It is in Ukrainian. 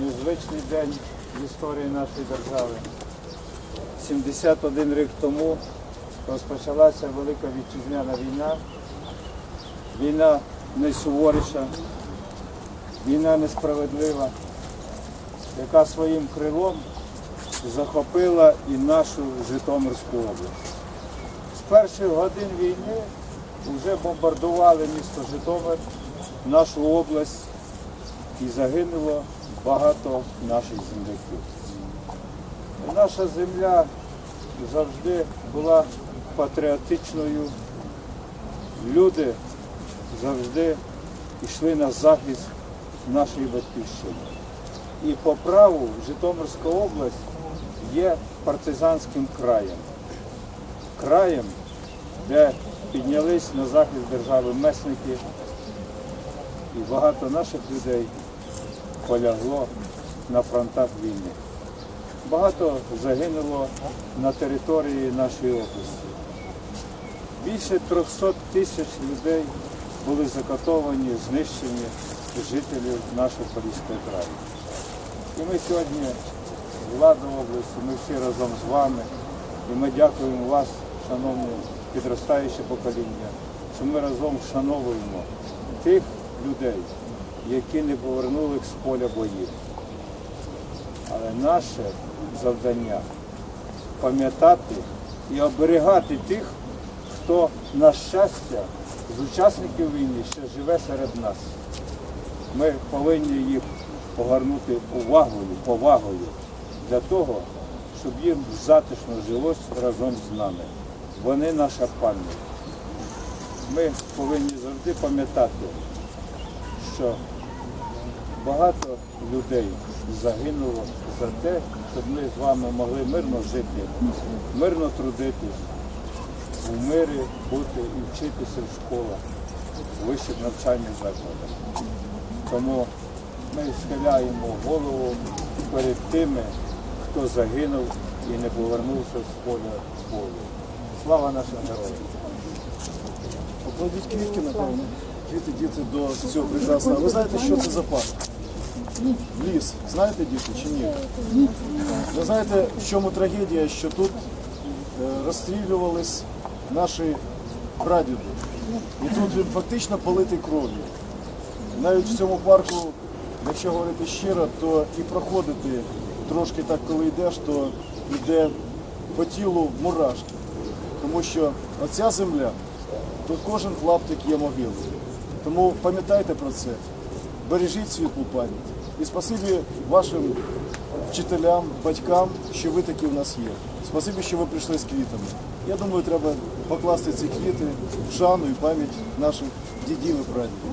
незвичний день в історії нашої держави. 71 рік тому розпочалася Велика Вітчизняна війна. Війна найсуворіша, війна несправедлива, яка своїм крилом захопила і нашу Житомирську область. З перших годин війни вже бомбардували місто Житомир, нашу область і загинуло багато наших земляків. Наша земля завжди була патріотичною. Люди завжди йшли на захист нашої батьківщини. І по праву Житомирська область є партизанським краєм. Краєм, де піднялись на захист держави месники, і багато наших людей полягло на фронтах війни. Багато загинуло на території нашої області. Більше 300 тисяч людей були закатовані, знищені жителів нашого Поліського краю. І ми сьогодні, влада області, ми всі разом з вами, і ми дякуємо вас, шановне підростаюче покоління, що ми разом вшановуємо тих людей, які не повернулись з поля боїв. Але наше завдання пам'ятати і оберігати тих, хто, на щастя, з учасників війни ще живе серед нас. Ми повинні їх повернути увагою, повагою для того, щоб їм затишно жилось разом з нами. Вони наша пам'ять. Ми повинні завжди пам'ятати, що багато людей загинуло за те, щоб ми з вами могли мирно жити, мирно трудитись, у мирі бути і вчитися в школах, в вищих навчальних закладах. Тому ми схиляємо голову перед тими, хто загинув і не повернувся з поля бою. Слава нашим героям! Покладіть квітки, напевно. Квіти діти до цього прекрасного. Ви знаєте, що це за парк? Ліс. Знаєте, діти, чи ні? Ви знаєте, в чому трагедія, що тут е, розстрілювались наші прадіди. І тут він фактично политий кров'ю. Навіть в цьому парку, якщо говорити щиро, то і проходити трошки так, коли йдеш, то йде по тілу мурашки. Тому що оця земля, тут кожен клаптик є могилою. Тому пам'ятайте про це, бережіть світлу пам'ять. І спасибі вашим вчителям, батькам, що ви такі в нас є. Спасибі, що ви прийшли з квітами. Я думаю, треба покласти ці квіти в шану і пам'ять наших дідів і прадідів.